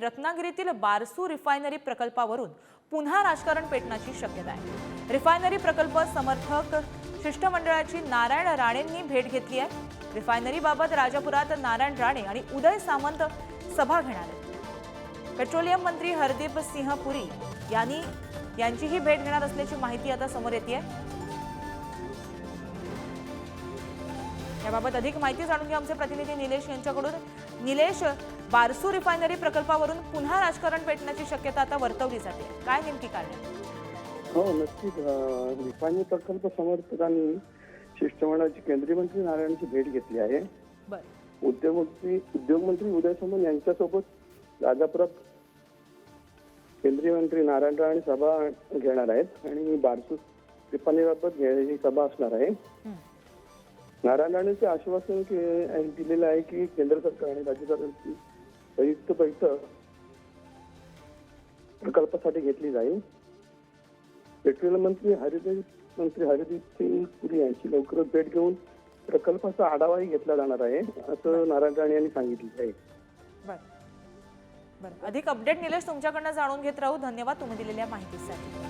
रत्नागिरीतील बारसू रिफायनरी प्रकल्पावरून पुन्हा राजकारण पेटण्याची शक्यता आहे. रिफायनरी प्रकल्प समर्थक शिष्टमंडळाची नारायण राणेंनी भेट घेतली आहे. रिफायनरीबाबत राजापुरात नारायण राणे आणि उदय सामंत सभा घेणार आहेत. पेट्रोलियम मंत्री हरदीप सिंह पुरी यांनी यांचीही भेट घेणार असल्याची माहिती आता समोर येते आहे याबाबत अधिक माहिती जाणून घ्या आमचे प्रतिनिधी निलेश यांच्याकडून. निलेश बारसू रिफायनरी प्रकल्पावरून पुन्हा राजकारण पेटण्याची शक्यता आता वर्तवली जाते. काय नेमकी कारण? हो नक्कीच. रिफायनरी प्रकल्प समर्थकांनी शिष्टमंडळाची केंद्रीय मंत्री नारायणची भेट घेतली आहे. उद्योगमंत्री उद्योगमंत्री उदय सामंत यांच्यासोबत राजापुरात केंद्रीय मंत्री नारायण राणे सभा घेणार आहेत आणि बारसू रिफायनरीबाबत ही सभा असणार आहे. नारायण राणेंचे आश्वासन दिलेलं आहे की केंद्र सरकार आणि राज्य सरकारची संयुक्त बैठक प्रकल्पासाठी घेतली जाईल. पेट्रोलियम मंत्री हरिदीप मंत्री हरदीप सिंग पुरी यांची लवकरच भेट घेऊन प्रकल्पाचा आढावाही घेतला जाणार आहे असं नारायण राणे यांनी सांगितलं आहे. अधिक अपडेट निलेश तुमच्याकडनं जाणून घेत राहू. धन्यवाद तुम्ही दिलेल्या माहितीसाठी.